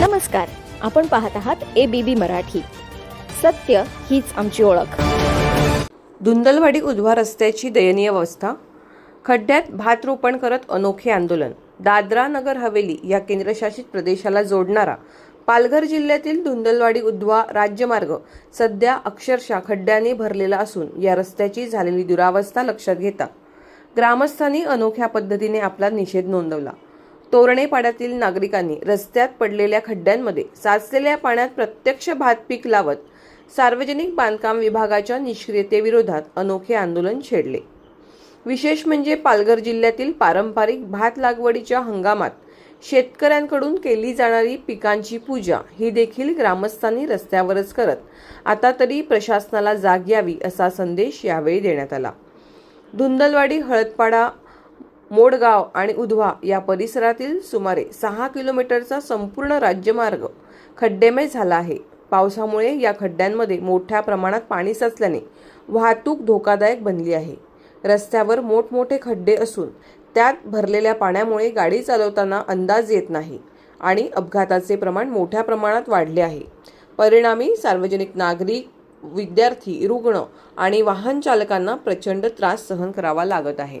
नमस्कार आपण पाहत आहात ए बी बी मराठी. सत्य हीच आमची ओळख. धुंदलवाडी उधवा रस्त्याची दयनीय अवस्था. खड्ड्यात भात रोपण करत अनोखे आंदोलन. दादरा नगर हवेली या केंद्रशासित प्रदेशाला जोडणारा पालघर जिल्ह्यातील धुंदलवाडी उधवा राज्यमार्ग सध्या अक्षरशः खड्ड्याने भरलेला असून या रस्त्याची झालेली दुरावस्था लक्षात घेता ग्रामस्थांनी अनोख्या पद्धतीने आपला निषेध नोंदवला. तोरणेपाड्यातील नागरिकांनी रस्त्यात पडलेल्या खड्ड्यांमध्ये साचलेल्या पाण्यात प्रत्यक्ष भात पीक लावत सार्वजनिक बांधकाम विभागाच्या निष्क्रियतेविरोधात अनोखे आंदोलन छेडले. विशेष म्हणजे पालघर जिल्ह्यातील पारंपरिक भात लागवडीच्या हंगामात शेतकऱ्यांकडून केली जाणारी पिकांची पूजा ही देखील ग्रामस्थांनी रस्त्यावरच करत आता तरी प्रशासनाला जाग यावी असा संदेश यावेळी देण्यात आला. धुंदलवाडी हळदपाडा मोडगाव आणि उधवा या परिसरातील सुमारे सहा किलोमीटरचा संपूर्ण राज्यमार्ग खड्डेमय झाला आहे. पावसामुळे या खड्ड्यांमध्ये मोठ्या प्रमाणात पाणी साचल्याने वाहतूक धोकादायक बनली आहे. रस्त्यावर मोठमोठे खड्डे असून त्यात भरलेल्या पाण्यामुळे गाडी चालवताना अंदाज येत नाही आणि अपघाताचे प्रमाण मोठ्या प्रमाणात वाढले आहे. परिणामी सार्वजनिक नागरिक विद्यार्थी रुग्ण आणि वाहन चालकांना प्रचंड त्रास सहन करावा लागत आहे.